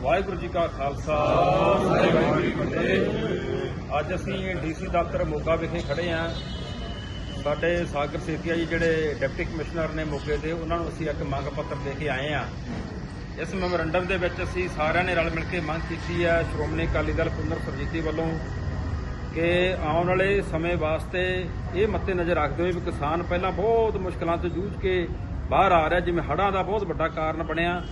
ਵਾਹਿਗੁਰੂ ਜੀ ਕਾ ਖਾਲਸਾ। ਵਾਹਿਗੁਰੂ ਜੀ ਕੀ ਫਤਿਹ ਅੱਜ ਅਸੀਂ ਡੀਸੀ ਦਫ਼ਤਰ ਮੋਗਾ ਵਿਖੇ ਖੜੇ ਆਂ। ਸਾਡੇ ਸਾਗਰ ਸੇਤੀਆ ਜੀ ਜਿਹੜੇ ਡਿਪਟੀ ਕਮਿਸ਼ਨਰ ਨੇ ਮੋਗੇ ਦੇ, ਉਹਨਾਂ ਨੂੰ ਅਸੀਂ ਇੱਕ ਮੰਗ ਪੱਤਰ ਦੇ ਕੇ ਆਏ ਆਂ। ਇਸ ਮੈਮੋਰੰਡਮ ਦੇ ਵਿੱਚ ਅਸੀਂ ਸਾਰਿਆਂ ਨੇ ਰਲ ਮਿਲ ਕੇ ਮੰਗ ਕੀਤੀ ਹੈ ਸ਼੍ਰੋਮਣੀ ਅਕਾਲੀ ਦਲ ਪੁਨਰ ਸਰਜੀਤੀ ਵੱਲੋਂ, ਕਿ ਆਉਣ ਵਾਲੇ ਸਮੇਂ ਵਾਸਤੇ ਇਹ ਮੱਤੇ ਨਜ਼ਰ ਰੱਖਦੇ ਹੋਏ ਵੀ ਕਿਸਾਨ ਪਹਿਲਾਂ ਬਹੁਤ ਮੁਸ਼ਕਲਾਂ ਤੋਂ ਜੂਝ ਕੇ ਬਾਹਰ ਆ ਰਿਹਾ, ਜਿਵੇਂ ਹੜ੍ਹਾਂ ਦਾ ਬਹੁਤ ਵੱਡਾ ਕਾਰਨ ਬਣਿਆ।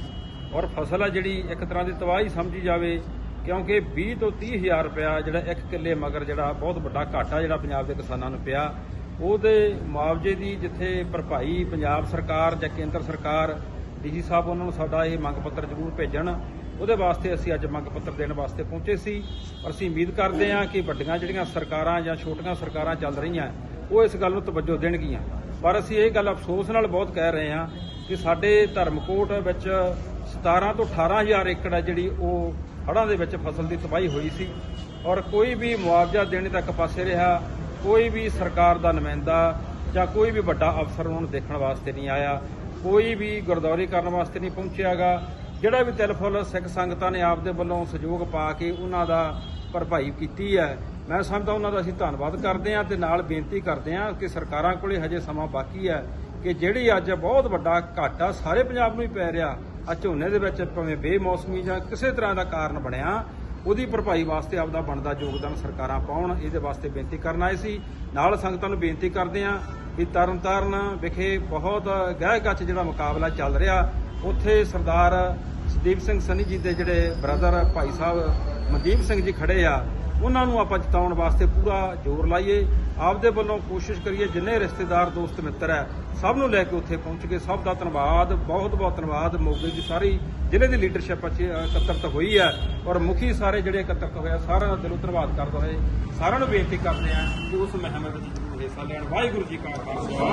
ਔਰ ਫਸਲ ਆ ਜਿਹੜੀ ਇੱਕ ਤਰ੍ਹਾਂ ਦੀ ਤਬਾਹੀ ਸਮਝੀ ਜਾਵੇ, ਕਿਉਂਕਿ 20 ਤੋਂ 30 ਹਜ਼ਾਰ ਰੁਪਇਆ ਜਿਹੜਾ ਇੱਕ ਕਿੱਲੇ ਮਗਰ ਜਿਹੜਾ ਬਹੁਤ ਵੱਡਾ ਘਾਟਾ ਜਿਹੜਾ ਪੰਜਾਬ ਦੇ ਕਿਸਾਨਾਂ ਨੂੰ ਪਿਆ, ਉਹਦੇ ਮੁਆਵਜ਼ੇ ਦੀ ਜਿੱਥੇ ਭਰਪਾਈ ਪੰਜਾਬ ਸਰਕਾਰ ਜਾਂ ਕੇਂਦਰ ਸਰਕਾਰ ਡੀਜੀ ਸਾਹਿਬ ਉਹਨਾਂ ਨੂੰ ਸਾਡਾ ਇਹ ਮੰਗ ਪੱਤਰ ਜ਼ਰੂਰ ਭੇਜਣ। ਉਹਦੇ ਵਾਸਤੇ ਅਸੀਂ ਅੱਜ ਮੰਗ ਪੱਤਰ ਦੇਣ ਵਾਸਤੇ ਪਹੁੰਚੇ ਸੀ। ਔਰ ਅਸੀਂ ਉਮੀਦ ਕਰਦੇ ਹਾਂ ਕਿ ਵੱਡੀਆਂ ਜਿਹੜੀਆਂ ਸਰਕਾਰਾਂ ਜਾਂ ਛੋਟੀਆਂ ਸਰਕਾਰਾਂ ਚੱਲ ਰਹੀਆਂ, ਉਹ ਇਸ ਗੱਲ ਨੂੰ ਤਵੱਜੋ ਦੇਣਗੀਆਂ। ਪਰ ਅਸੀਂ ਇਹ ਗੱਲ ਅਫਸੋਸ ਨਾਲ ਬਹੁਤ ਕਹਿ ਰਹੇ ਹਾਂ ਕਿ ਸਾਡੇ ਧਰਮਕੋਟ ਵਿੱਚ 17 ਤੋਂ 18000 ਏਕੜ ਹੈ ਜਿਹੜੀ ਉਹ ਹੜ੍ਹਾਂ ਦੇ ਵਿੱਚ ਫਸਲ ਦੀ ਤਬਾਹੀ ਹੋਈ ਸੀ। ਔਰ ਕੋਈ ਵੀ ਮੁਆਵਜ਼ਾ ਦੇਣੇ ਤੱਕ ਪਾਸੇ ਰਿਹਾ, ਕੋਈ ਵੀ ਸਰਕਾਰ ਦਾ ਨੁਮਾਇੰਦਾ ਜਾਂ ਕੋਈ ਵੀ ਵੱਡਾ ਅਫਸਰ ਉਹਨਾਂ ਨੂੰ ਦੇਖਣ ਵਾਸਤੇ ਨਹੀਂ ਆਇਆ, ਕੋਈ ਵੀ ਗੁਰਦੌਰੀ ਕਰਨ ਵਾਸਤੇ ਨਹੀਂ ਪਹੁੰਚਿਆਗਾ। ਜਿਹੜਾ ਵੀ ਤਿਲ ਫੁੱਲ, ਸਿੱਖ ਸੰਗਤਾਂ ਨੇ ਆਪਦੇ ਵੱਲੋਂ ਸਹਿਯੋਗ ਪਾ ਕੇ ਉਹਨਾਂ ਦਾ ਭਰਪਾਈ ਕੀਤੀ ਹੈ, ਮੈਂ ਸਮਝਦਾ ਉਹਨਾਂ ਦਾ ਅਸੀਂ ਧੰਨਵਾਦ ਕਰਦੇ ਹਾਂ ਤੇ ਨਾਲ ਬੇਨਤੀ ਕਰਦੇ ਹਾਂ ਕਿ ਸਰਕਾਰਾਂ ਕੋਲੇ ਹਜੇ ਸਮਾਂ ਬਾਕੀ ਹੈ ਕਿ ਜਿਹੜੀ ਅੱਜ ਬਹੁਤ ਵੱਡਾ ਘਾਟਾ ਸਾਰੇ ਪੰਜਾਬ ਨੂੰ ਹੀ ਪੈ ਰਿਹਾ ਆ ਝੋਨੇ ਦੇ ਵਿੱਚ ਭਾਵੇਂ ਬੇਮੌਸਮੀ ਜਾਂ ਕਿਸੇ ਤਰ੍ਹਾਂ ਦਾ ਕਾਰਨ ਬਣਿਆ, ਉਹਦੀ ਭਰਪਾਈ ਵਾਸਤੇ ਆਪਦਾ ਬਣਦਾ ਯੋਗਦਾਨ ਸਰਕਾਰਾਂ ਪਾਉਣ, ਇਹਦੇ ਵਾਸਤੇ ਬੇਨਤੀ ਕਰਨ ਆਏ ਸੀ। ਨਾਲ ਸੰਗਤਾਂ ਨੂੰ ਬੇਨਤੀ ਕਰਦੇ ਹਾਂ ਵੀ ਤਰਨਤਾਰਨ ਵਿਖੇ ਬਹੁਤ ਗਹਿ ਗੱਚ ਜਿਹੜਾ ਮੁਕਾਬਲਾ ਚੱਲ ਰਿਹਾ, ਉੱਥੇ ਸਰਦਾਰ ਸਦੀਪ ਸਿੰਘ ਸਨੀ ਜੀ ਦੇ ਜਿਹੜੇ ਬ੍ਰਦਰ ਭਾਈ ਸਾਹਿਬ ਮਨਦੀਪ ਸਿੰਘ ਜੀ ਖੜੇ ਆ, ਉਹਨਾਂ ਨੂੰ ਆਪਾਂ ਜਿਤਾਉਣ ਵਾਸਤੇ ਪੂਰਾ ਜ਼ੋਰ ਲਾਈਏ। ਆਪਦੇ ਵੱਲੋਂ ਕੋਸ਼ਿਸ਼ ਕਰੀਏ, ਜਿੰਨੇ ਰਿਸ਼ਤੇਦਾਰ, ਦੋਸਤ, ਮਿੱਤਰ ਹੈ, ਸਭ ਨੂੰ ਲੈ ਕੇ ਉੱਥੇ ਪਹੁੰਚ ਕੇ ਸਭ ਦਾ ਧੰਨਵਾਦ, ਬਹੁਤ ਬਹੁਤ ਧੰਨਵਾਦ ਮੋਗੇ ਦੀ ਸਾਰੀ, ਜ਼ਿਲ੍ਹੇ ਦੀ ਲੀਡਰਸ਼ਿਪ ਅੱਛੀ ਇਕੱਤਰਤ ਹੋਈ ਹੈ, ਔਰ ਮੁਖੀ ਸਾਰੇ ਜਿਹੜੇ ਇਕੱਤਰਤ ਹੋਏ ਆ, ਸਾਰਿਆਂ ਦਾ ਦਿਲੋਂ ਧੰਨਵਾਦ ਕਰਦੇ ਹੋਏ, ਸਾਰਿਆਂ ਨੂੰ ਬੇਨਤੀ ਕਰਦੇ ਆ ਕਿ ਉਸ ਮਹਿਮਾ ਵਿੱਚ ਜ਼ਰੂਰ ਹਿੱਸਾ ਲੈਣ। ਵਾਹਿਗੁਰੂ ਜੀ ਕਾ ਖਾਲਸਾ।